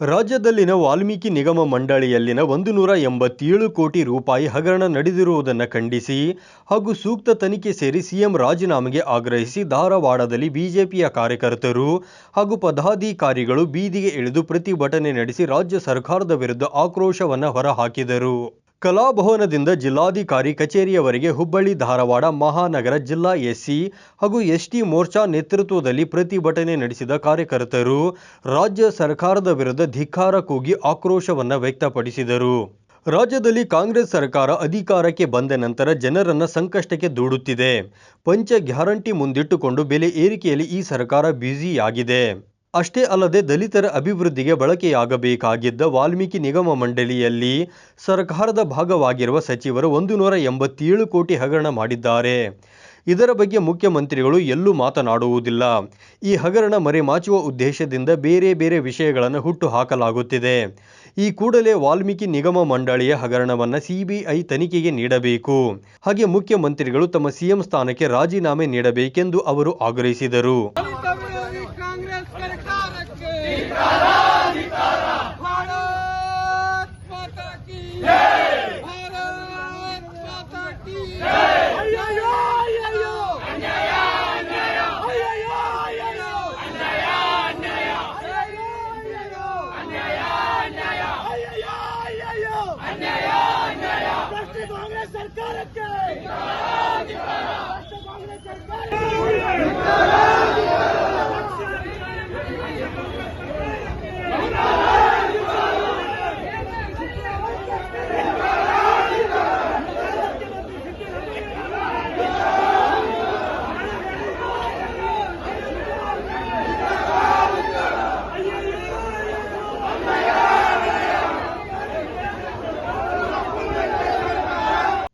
ರಾಜ್ಯದಲ್ಲಿನ ವಾಲ್ಮೀಕಿ ನಿಗಮ ಮಂಡಳಿಯಲ್ಲಿನ ಒಂದು ನೂರ ಎಂಬತ್ತೇಳು ಕೋಟಿ ರೂಪಾಯಿ ಹಗರಣ ನಡೆದಿರುವುದನ್ನು ಖಂಡಿಸಿ ಹಾಗೂ ಸೂಕ್ತ ತನಿಖೆ ಸೇರಿ ಸಿಎಂ ರಾಜೀನಾಮೆಗೆ ಆಗ್ರಹಿಸಿ ಧಾರವಾಡದಲ್ಲಿ ಬಿಜೆಪಿಯ ಕಾರ್ಯಕರ್ತರು ಹಾಗೂ ಪದಾಧಿಕಾರಿಗಳು ಬೀದಿಗೆ ಇಳಿದು ಪ್ರತಿಭಟನೆ ನಡೆಸಿ ರಾಜ್ಯ ಸರ್ಕಾರದ ವಿರುದ್ಧ ಆಕ್ರೋಶವನ್ನು ಹೊರಹಾಕಿದರು. ಕಲಾಭವನದಿಂದ ಜಿಲ್ಲಾಧಿಕಾರಿ ಕಚೇರಿಯವರೆಗೆ ಹುಬ್ಬಳ್ಳಿ, ಧಾರವಾಡ, ಮಹಾನಗರ ಜಿಲ್ಲಾ ಎಸ್ಸಿ ಹಾಗೂ ಎಸ್ಟಿ ಮೋರ್ಚಾ ನೇತೃತ್ವದಲ್ಲಿ ಪ್ರತಿಭಟನೆ ನಡೆಸಿದ ಕಾರ್ಯಕರ್ತರು ರಾಜ್ಯ ಸರ್ಕಾರದ ವಿರುದ್ಧ ಧಿಕ್ಕಾರ ಕೂಗಿ ಆಕ್ರೋಶವನ್ನು ವ್ಯಕ್ತಪಡಿಸಿದರು. ರಾಜ್ಯದಲ್ಲಿ ಕಾಂಗ್ರೆಸ್ ಸರ್ಕಾರ ಅಧಿಕಾರಕ್ಕೆ ಬಂದ ನಂತರ ಜನರನ್ನು ಸಂಕಷ್ಟಕ್ಕೆ ದೂಡುತ್ತಿದೆ. ಪಂಚ ಗ್ಯಾರಂಟಿ ಮುಂದಿಟ್ಟುಕೊಂಡು ಬೆಲೆ ಏರಿಕೆಯಲ್ಲಿ ಈ ಸರ್ಕಾರ ಬ್ಯುಸಿಯಾಗಿದೆ. ಅಷ್ಟೇ ಅಲ್ಲದೆ ದಲಿತರ ಅಭಿವೃದ್ಧಿಗೆ ಬಳಕೆಯಾಗಬೇಕಾಗಿದ್ದ ವಾಲ್ಮೀಕಿ ನಿಗಮ ಮಂಡಳಿಯಲ್ಲಿ ಸರ್ಕಾರದ ಭಾಗವಾಗಿರುವ ಸಚಿವರು ಒಂದು ನೂರ ಎಂಬತ್ತೇಳು ಕೋಟಿ ಹಗರಣ ಮಾಡಿದ್ದಾರೆ. ಇದರ ಬಗ್ಗೆ ಮುಖ್ಯಮಂತ್ರಿಗಳು ಎಲ್ಲೂ ಮಾತನಾಡುವುದಿಲ್ಲ. ಈ ಹಗರಣ ಮರೆಮಾಚುವ ಉದ್ದೇಶದಿಂದ ಬೇರೆ ಬೇರೆ ವಿಷಯಗಳನ್ನು ಹುಟ್ಟು ಹಾಕಲಾಗುತ್ತಿದೆ ಈ ಕೂಡಲೇ ವಾಲ್ಮೀಕಿ ನಿಗಮ ಮಂಡಳಿಯ ಹಗರಣವನ್ನು ಸಿಬಿಐ ತನಿಖೆಗೆ ನೀಡಬೇಕು. ಹಾಗೆ ಮುಖ್ಯಮಂತ್ರಿಗಳು ತಮ್ಮ ಸಿಎಂ ಸ್ಥಾನಕ್ಕೆ ರಾಜೀನಾಮೆ ನೀಡಬೇಕೆಂದು ಅವರು ಆಗ್ರಹಿಸಿದರು. ಸರ್ಕಾರಕ್ಕೆ Yeah.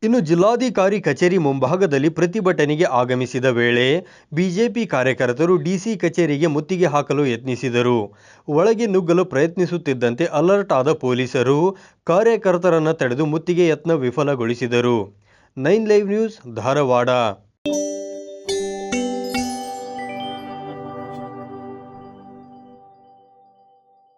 ಇನ್ನು ಜಿಲ್ಲಾಧಿಕಾರಿ ಕಚೇರಿ ಮುಂಭಾಗದಲ್ಲಿ ಪ್ರತಿಭಟನೆಗೆ ಆಗಮಿಸಿದ ವೇಳೆ ಬಿಜೆಪಿ ಕಾರ್ಯಕರ್ತರು ಡಿಸಿ ಕಚೇರಿಗೆ ಮುತ್ತಿಗೆ ಹಾಕಲು ಯತ್ನಿಸಿದರು. ಒಳಗೆ ನುಗ್ಗಲು ಪ್ರಯತ್ನಿಸುತ್ತಿದ್ದಂತೆ ಅಲರ್ಟ್ ಆದ ಪೊಲೀಸರು ಕಾರ್ಯಕರ್ತರನ್ನು ತಡೆದು ಮುತ್ತಿಗೆ ಯತ್ನ ವಿಫಲಗೊಳಿಸಿದರು. Nine live news, Dharwad.